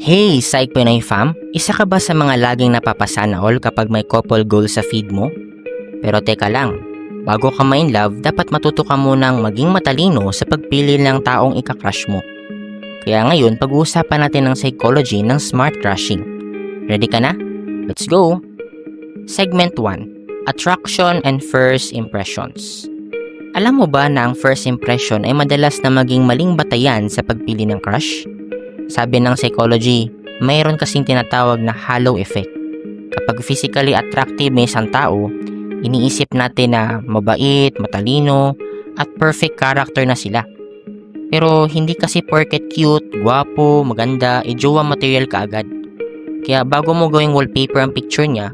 Hey, Psych Pinoy fam! Isa ka ba sa mga laging napapasana all kapag may couple goal sa feed mo? Pero teka lang, bago ka ma-in love, dapat matuto ka munang maging matalino sa pagpili ng taong ikakrush mo. Kaya ngayon, pag-uusapan natin ang psychology ng smart crushing. Ready ka na? Let's go! Segment 1. Attraction and First Impressions Alam mo ba na ang first impression ay madalas na maging maling batayan sa pagpili ng crush? Sabi ng psychology, mayroon kasing tinatawag na halo effect. Kapag physically attractive may isang tao, iniisip natin na mabait, matalino, at perfect character na sila. Pero hindi kasi porket cute, gwapo, maganda, e material ka agad. Kaya bago mo gawing wallpaper ang picture niya,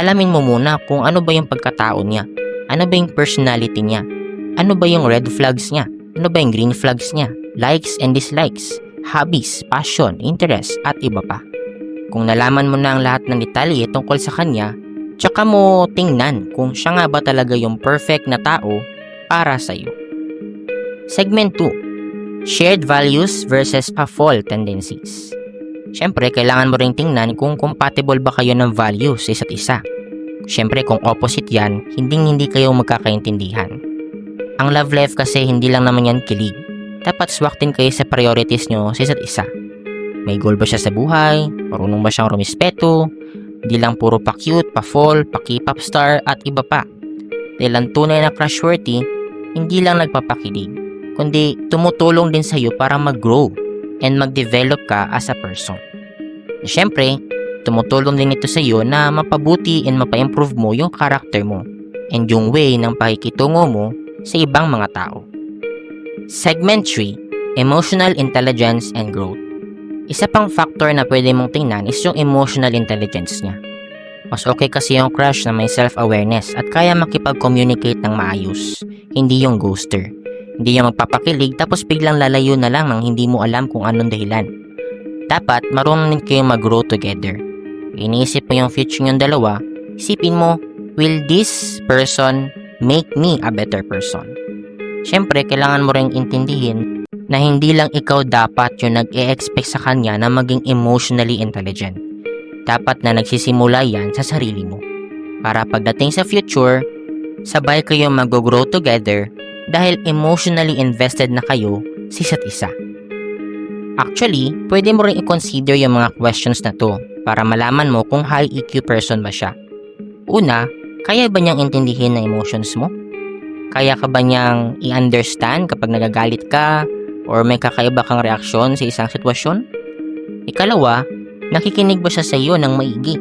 alamin mo muna kung ano ba yung pagkatao niya, ano ba yung personality niya, ano ba yung red flags niya, ano ba yung green flags niya, likes and dislikes, hobbies, passion, interest, at iba pa. Kung nalaman mo na ang lahat ng detalye tungkol sa kanya, tsaka mo tingnan kung siya nga ba talaga yung perfect na tao para sa iyo. Segment 2. Shared values versus pa-fall tendencies. Siyempre, kailangan mo ring tingnan kung compatible ba kayo ng values sa isa't isa. Siyempre, kung opposite yan, hindi hindi kayo magkakaintindihan. Ang love life kasi hindi lang naman yan kilig dapat swak din kayo sa priorities nyo sa isa't isa. May goal ba siya sa buhay? Marunong ba siyang rumispeto? Di lang puro pa-cute, pa-fall, pa-K-pop star at iba pa. Dahil ang tunay na crushworthy, hindi lang nagpapakilig, kundi tumutulong din sa iyo para mag-grow and mag-develop ka as a person. Siyempre, tumutulong din ito sa iyo na mapabuti and mapa-improve mo yung character mo and yung way ng pakikitungo mo sa ibang mga tao. Segment 3, Emotional Intelligence and Growth. Isa pang factor na pwede mong tingnan is yung emotional intelligence niya. Mas okay kasi yung crush na may self-awareness at kaya makipag-communicate ng maayos, hindi yung ghoster. Hindi yung magpapakilig tapos biglang lalayo na lang nang hindi mo alam kung anong dahilan. Dapat marunong kayong mag-grow together. Iniisip mo yung future yung dalawa, isipin mo, will this person make me a better person? Siyempre, kailangan mo ring intindihin na hindi lang ikaw dapat yung nag-e-expect sa kanya na maging emotionally intelligent. Dapat na nagsisimula yan sa sarili mo. Para pagdating sa future, sabay kayong mag-grow together dahil emotionally invested na kayo sa isa't isa. Actually, pwede mo rin i-consider yung mga questions na to para malaman mo kung high EQ person ba siya. Una, kaya ba niyang intindihin ang emotions mo? Kaya ka ba niyang i-understand kapag nagagalit ka or may kakaiba kang reaksyon sa isang sitwasyon? Ikalawa, nakikinig ba siya sa iyo ng maigi?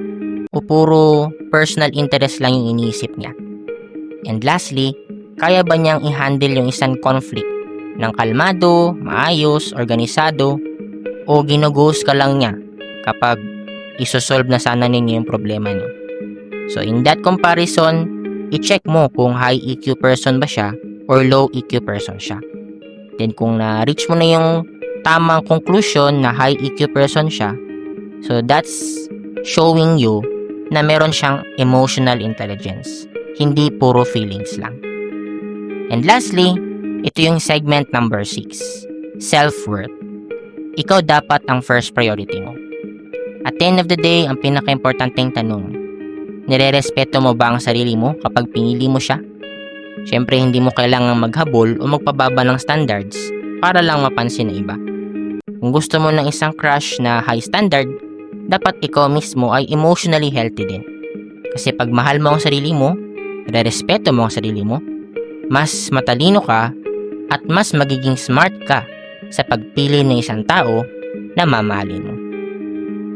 O puro personal interest lang yung iniisip niya? And lastly, kaya ba niyang i-handle yung isang conflict ng kalmado, maayos, organisado, o ginughost ka lang niya kapag isosolve na sana ninyo yung problema niyo? So in that comparison, i-check mo kung high EQ person ba siya or low EQ person siya. Then kung na-reach mo na yung tamang conclusion na high EQ person siya, so that's showing you na meron siyang emotional intelligence, hindi puro feelings lang. And lastly, ito yung segment number 6, self-worth. Ikaw dapat ang first priority mo. At the end of the day, ang pinaka-importanting tanong, Nirerespeto mo ba ang sarili mo kapag pinili mo siya? Siyempre hindi mo kailangang maghabol o magpababa ng standards para lang mapansin ng iba. Kung gusto mo ng isang crush na high standard, dapat ikaw mismo ay emotionally healthy din. Kasi pag mahal mo ang sarili mo, nirerespeto mo ang sarili mo, mas matalino ka at mas magiging smart ka sa pagpili ng isang tao na mamahalin mo.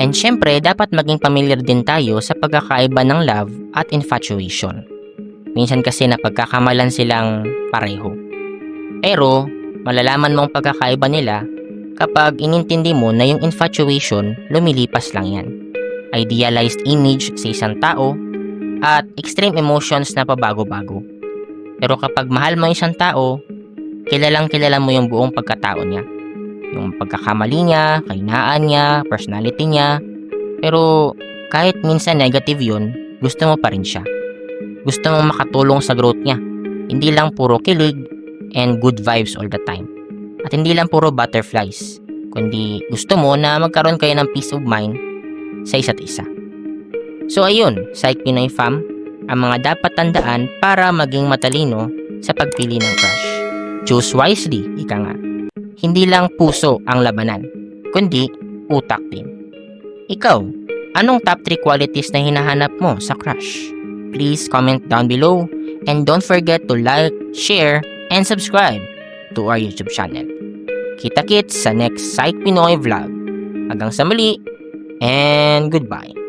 And syempre, dapat maging familiar din tayo sa pagkakaiba ng love at infatuation. Minsan kasi napagkakamalan silang pareho. Pero, malalaman mo ang pagkakaiba nila kapag inintindi mo na yung infatuation lumilipas lang yan. Idealized image sa isang tao at extreme emotions na pabago-bago. Pero kapag mahal mo isang tao, kilalang kilala mo yung buong pagkatao niya yung pagkakamali niya, kahinaan niya, personality niya. Pero kahit minsan negative yun, gusto mo pa rin siya. Gusto mo makatulong sa growth niya. Hindi lang puro kilig, and good vibes all the time. At hindi lang puro butterflies, kundi gusto mo na magkaroon kayo ng peace of mind sa isa't isa. So ayun, Psych Pinoy Fam, ang mga dapat tandaan para maging matalino sa pagpili ng crush. Choose wisely, ika nga. Hindi lang puso ang labanan, kundi utak din. Ikaw, anong top 3 qualities na hinahanap mo sa crush? Please comment down below and don't forget to like, share, and subscribe to our YouTube channel. Kita-kits sa next Psych Pinoy vlog. Hanggang sa muli, and goodbye.